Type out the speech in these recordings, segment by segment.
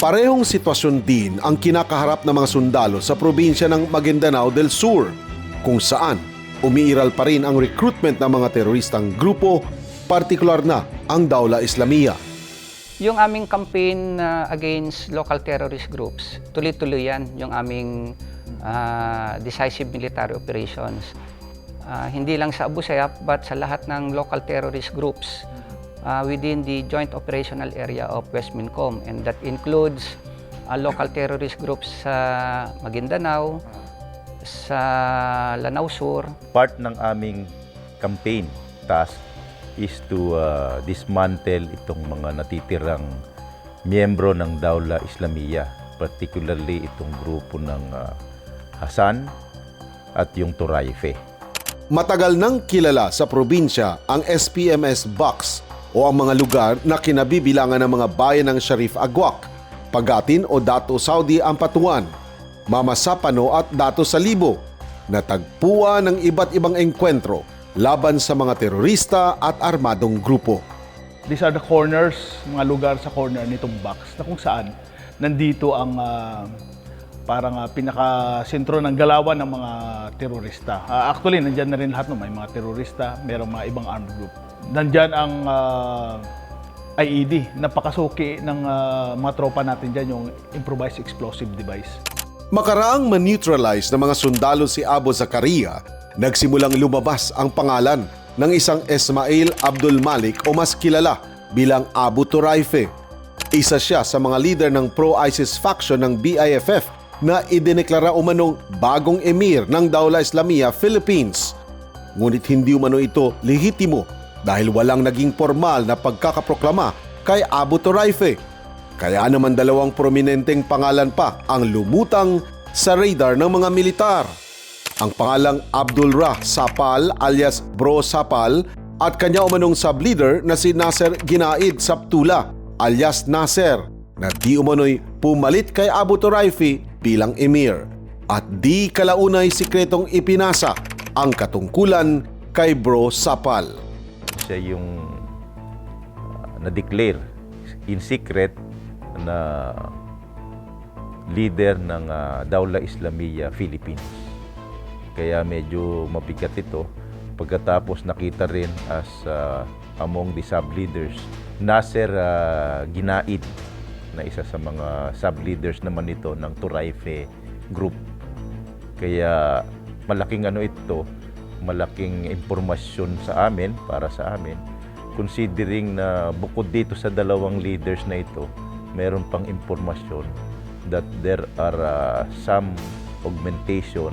Parehong sitwasyon din ang kinakaharap ng mga sundalo sa probinsya ng Maguindanao del Sur, kung saan umiiral pa rin ang recruitment ng mga teroristang grupo, partikular na ang Daula Islamia. Yung aming campaign uh, against local terrorist groups, tuloy-tuloy yan, yung aming uh, decisive military operations. Uh, hindi lang sa Abu Sayyaf, but sa lahat ng local terrorist groups uh, within the joint operational area of West Mincom. And that includes uh, local terrorist groups sa Maguindanao, sa Lanao Sur, part ng aming campaign task is to uh, dismantle itong mga natitirang miyembro ng Daula Islamia, particularly itong grupo ng uh, Hasan at yung Turaife. Matagal nang kilala sa probinsya ang SPMS Box o ang mga lugar na kinabibilangan ng mga bayan ng Sharif Agwak, Pagatin o Dato Saudi ang patuan, Mama at Dato Salibo na tagpuan ng iba't ibang engkwentro laban sa mga terorista at armadong grupo. These are the corners, mga lugar sa corner nitong box na kung saan nandito ang ah, parang uh, pinaka-sentro ng galawan ng mga terorista. Ah, actually, nandyan na rin lahat no, may mga terorista, mayroong mga ibang armed group. Nandyan ang ah, IED, napakasuki ng ah, mga tropa natin dyan, yung improvised explosive device. Makaraang man-neutralize ng mga sundalo si Abu Zakaria, nagsimulang lumabas ang pangalan ng isang Ismail Abdul Malik o mas kilala bilang Abu Turaife. Isa siya sa mga leader ng pro-ISIS faction ng BIFF na idineklara umanong bagong emir ng Daula Islamia Philippines. Ngunit hindi umano ito lehitimo dahil walang naging formal na pagkakaproklama kay Abu Turaife. Kaya naman dalawang prominenteng pangalan pa ang lumutang sa radar ng mga militar. Ang pangalang Abdul Rah Sapal alias Bro Sapal at kanya umanong sub-leader na si Nasser Ginaid Saptula alias Nasser na di umano'y pumalit kay Abu Turaifi bilang emir at di kalaunay sikretong ipinasa ang katungkulan kay Bro Sapal. Siya yung uh, na-declare in secret na leader ng uh, Daula Islamia Philippines. Kaya medyo mabigat ito. Pagkatapos nakita rin as uh, among the sub-leaders, Nasser uh, Ginaid na isa sa mga sub-leaders naman ito ng Turaife Group. Kaya malaking ano ito, malaking impormasyon sa amin, para sa amin, considering na bukod dito sa dalawang leaders na ito, meron pang impormasyon that there are uh, some augmentation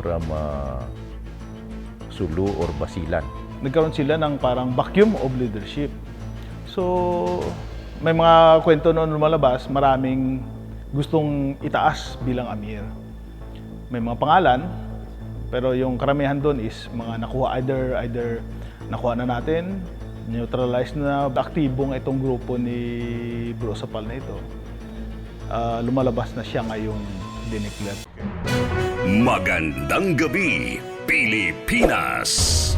from uh, Sulu or Basilan. Nagkaroon sila ng parang vacuum of leadership. So, may mga kwento noon lumalabas, maraming gustong itaas bilang amir. May mga pangalan, pero yung karamihan doon is mga nakuha either either nakuha na natin, neutralize na aktibong itong grupo ni Bro Sapal na ito. Ah, lumalabas na siya ngayong dineclare. Magandang gabi, Pilipinas!